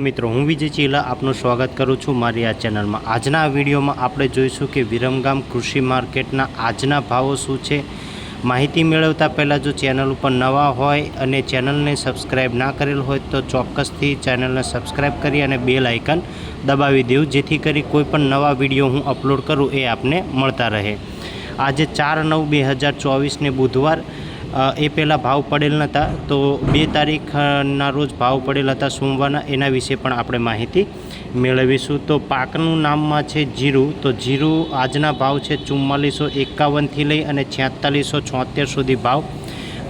મિત્રો, હું વિજય ચીલા આપનું સ્વાગત કરું છું મારી આ ચેનલમાં. આજના વિડીયોમાં આપણે જોઈશું કે વિરમગામ કૃષિ માર્કેટના આજના ભાવો શું છે. માહિતી મેળવતા પહેલાં જો ચેનલ ઉપર નવા હોય અને ચેનલને સબસ્ક્રાઈબ ના કરેલ હોય તો ચોક્કસથી ચેનલને સબસ્ક્રાઈબ કરી અને બેલ આઇકન દબાવી દેવું, જેથી કરી કોઈ પણ નવા વીડિયો હું અપલોડ કરું એ આપને મળતા રહે. આજે ચાર નવ બે હજાર ચોવીસને બુધવાર એ પહેલાં ભાવ પડેલ નહોતા તો બે તારીખના રોજ ભાવ પડેલ હતા સોમવારના, એના વિશે પણ આપણે માહિતી મેળવીશું. તો પાકનું નામમાં છે જીરું. તો જીરું આજના ભાવ છે ચુમ્માલીસો એકાવનથી લઈ અને છેતાલીસો છોતેર સુધી ભાવ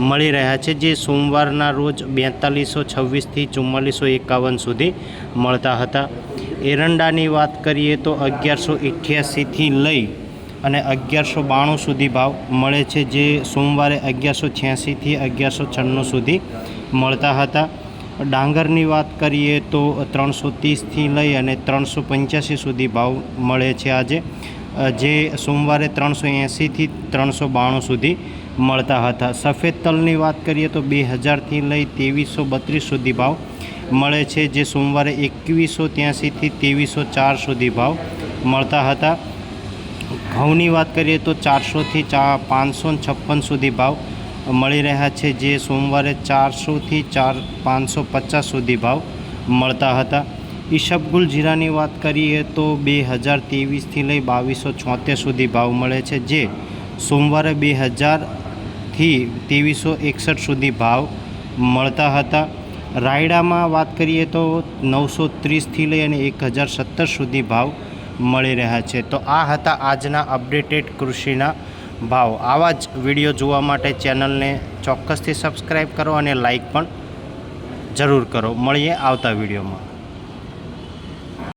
મળી રહ્યા છે, જે સોમવારના રોજ બેતાલીસો છવ્વીસથી ચુમ્માલીસો એકાવન સુધી મળતા હતા. એરંડાની વાત કરીએ તો અગિયારસો અઠ્યાસીથી લઈ અને અગિયારસો બાણું સુધી ભાવ મળે છે, જે સોમવારે અગિયારસો છ્યાસીથી અગિયારસો છન્નું સુધી મળતા હતા. ડાંગરની વાત કરીએ તો ત્રણસો ત્રીસથી લઈ અને ત્રણસો પંચ્યાસી સુધી ભાવ મળે છે આજે, જે સોમવારે ત્રણસો એંસીથી ત્રણસો બાણું સુધી મળતા હતા. સફેદ તલની વાત કરીએ તો બે હજારથી લઈ ત્રેવીસો બત્રીસ સુધી ભાવ મળે છે, જે સોમવારે એકવીસો ત્યાંસીથી ત્રેવીસો ચાર સુધી ભાવ મળતા હતા. ઘઉંની વાત કરીએ તો ચારસોથી ચા પાંચસો છપ્પન સુધી ભાવ મળી રહ્યા છે, જે સોમવારે ચારસોથી ચાર પાંચસો પચાસ સુધી ભાવ મળતા હતા. ઈશબગુલ જીરાની વાત કરીએ તો બે હજાર ત્રેવીસથી લઈ બાવીસો છોતેર સુધી ભાવ મળે છે, જે સોમવારે બે હજારથી ત્રેવીસો એકસઠ સુધી ભાવ મળતા હતા. રાયડામાં વાત કરીએ તો નવસો ત્રીસથી લઈ અને એક હજાર સત્તર સુધી ભાવ મળી રહ્યા છે. તો આ હતા આજના અપડેટેડ કૃષિના ભાવ. આવા જ વીડિયો જોવા માટે ચેનલને ચોક્કસથી સબસ્ક્રાઈબ કરો અને લાઈક પણ જરૂર કરો. મળીએ આવતા વિડીયોમાં.